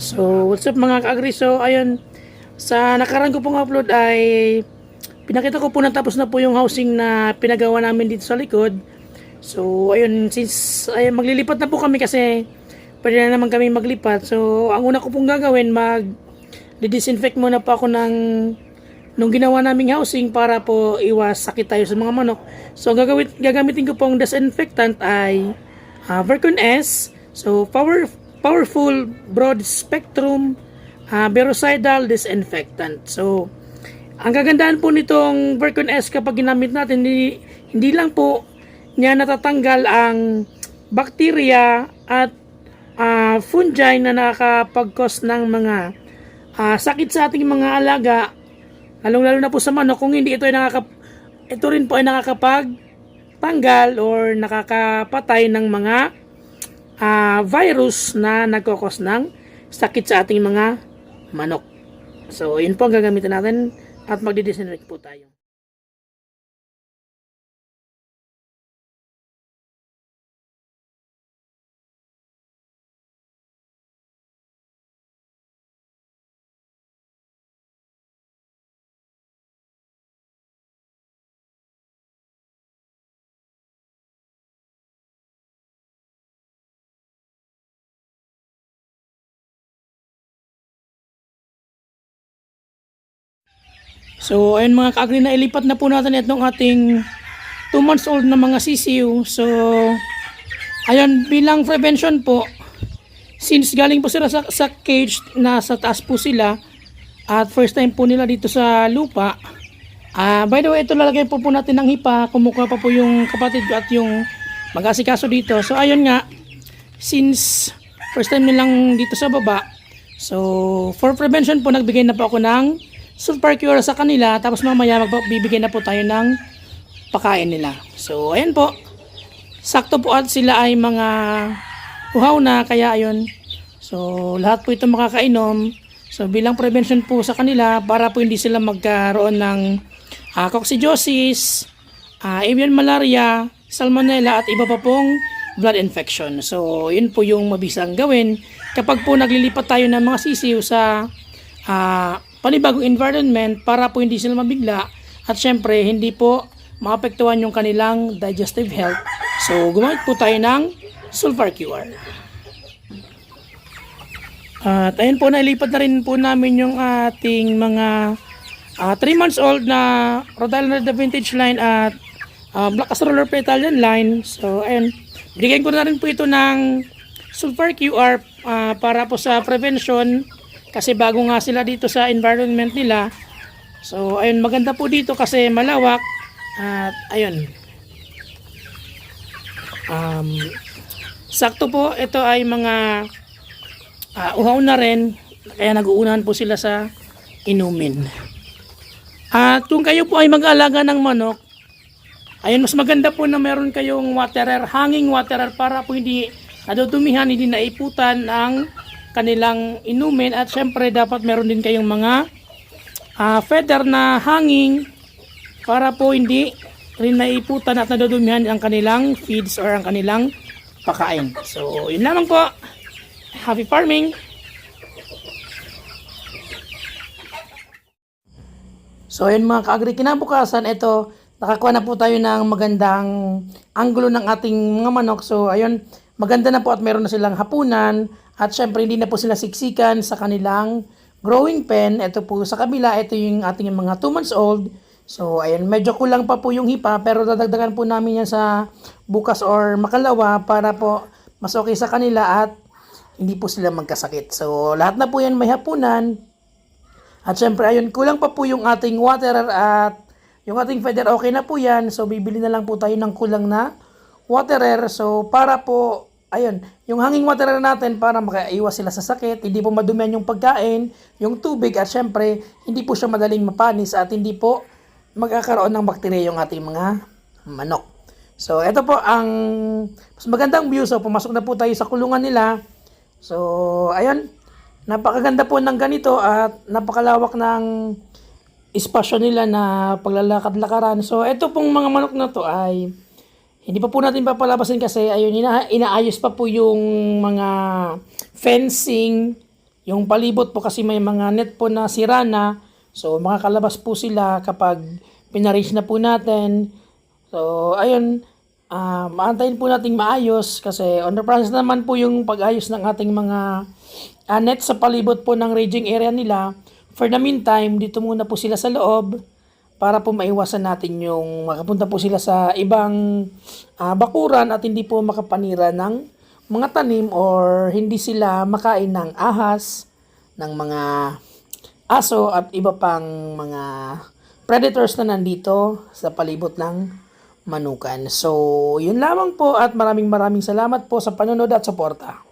So, what's up mga ka-agri? So, ayun, sa nakaraan ko pong upload ay pinakita ko po na tapos na po yung housing na pinagawa namin dito sa likod. So, ayun, since ay, maglilipat na po kami kasi pwede na naman kami maglipat. So, ang una ko pong gagawin, mag disinfect muna po ako ng nung ginawa naming housing para po iwas sakit tayo sa mga manok. So, gagawin, gagamitin ko pong disinfectant ay uh, Vercon S. So, power, powerful broad spectrum uh, verocidal disinfectant. So, ang kagandahan po nitong Vercon S kapag ginamit natin, hindi, hindi lang po niya natatanggal ang bakterya at uh, fungi na nakakapag-cause ng mga uh, sakit sa ating mga alaga, lalong lalo na po sa manok, kung hindi ito ay nakaka ito rin po ay nakakapag tanggal or nakakapatay ng mga ah, virus na nagkokos ng sakit sa ating mga manok. So, yun po ang gagamitin natin at magdi-disinfect po tayo. So, ayun mga kaagri na ilipat na po natin itong ating 2 months old na mga sisiw. So, ayun bilang prevention po, since galing po sila sa, sa cage, nasa taas po sila, at first time po nila dito sa lupa, ah by the way, ito lalagay po po natin ng hipa, kumukuha pa po yung kapatid at yung mag-asikaso dito. So, ayun nga, since first time nilang dito sa baba, so for prevention po, nagbigay na po ako ng super cure sa kanila tapos mamaya magbibigay na po tayo ng pakain nila. So ayan po. Sakto po at sila ay mga uhaw na kaya ayun. So lahat po ito makakainom. So bilang prevention po sa kanila para po hindi sila magkaroon ng uh, coccidiosis, uh, avian malaria, salmonella at iba pa pong blood infection. So yun po yung mabisang gawin kapag po naglilipat tayo ng mga sisiw sa uh, panibagong environment para po hindi sila mabigla at syempre hindi po maapektuhan yung kanilang digestive health. So gumamit po tayo ng Sulfar QR. At ayun po, nailipat na rin po namin yung ating mga 3 months old na Rhode Island Red Vintage line at uh, Black Astroller Italian line. So ayun, bigyan ko na rin po ito ng Sulfar QR uh, para po sa prevention kasi bago nga sila dito sa environment nila. So, ayun, maganda po dito kasi malawak. At, ayun. Um, sakto po, ito ay mga uh, uhaw na rin. Kaya nag-uunahan po sila sa inumin. At kung kayo po ay mag-alaga ng manok, ayun, mas maganda po na meron kayong waterer, hanging waterer para po hindi nadudumihan, hindi naiputan ang kanilang inumin at syempre dapat meron din kayong mga uh, feather na hanging para po hindi rin naiputan at nadudumihan ang kanilang feeds or ang kanilang pakain. So, yun lamang po. Happy farming! So, ayun mga ka-agri, kinabukasan, ito, nakakuha na po tayo ng magandang anggulo ng ating mga manok. So, ayun, maganda na po at meron na silang hapunan. At syempre, hindi na po sila siksikan sa kanilang growing pen. Ito po sa kabila, ito yung ating mga 2 months old. So, ayun, medyo kulang pa po yung hipa, pero dadagdagan po namin yan sa bukas or makalawa para po mas okay sa kanila at hindi po sila magkasakit. So, lahat na po yan may hapunan. At syempre, ayun, kulang pa po yung ating waterer at yung ating feather, okay na po yan. So, bibili na lang po tayo ng kulang na waterer. So, para po, ayun, yung hanging waterer natin para makaiwas sila sa sakit, hindi po madumihan yung pagkain, yung tubig, at syempre, hindi po siya madaling mapanis at hindi po magkakaroon ng bakterya yung ating mga manok. So, ito po ang mas magandang view. So, pumasok na po tayo sa kulungan nila. So, ayun, napakaganda po ng ganito at napakalawak ng espasyo nila na paglalakad-lakaran. So, ito pong mga manok na to ay hindi pa po natin papalabasin kasi ayun, ina inaayos pa po yung mga fencing Yung palibot po kasi may mga net po na sira na. So makakalabas po sila kapag pinarage na po natin. So ayun, ah maantayin po nating maayos kasi on the process naman po yung pag-ayos ng ating mga ah, net sa palibot po ng raging area nila. For the meantime, dito muna po sila sa loob para po maiwasan natin yung makapunta po sila sa ibang ah, bakuran at hindi po makapanira ng mga tanim or hindi sila makain ng ahas, ng mga aso at iba pang mga predators na nandito sa palibot ng manukan. So, yun lamang po at maraming maraming salamat po sa panonood at suporta.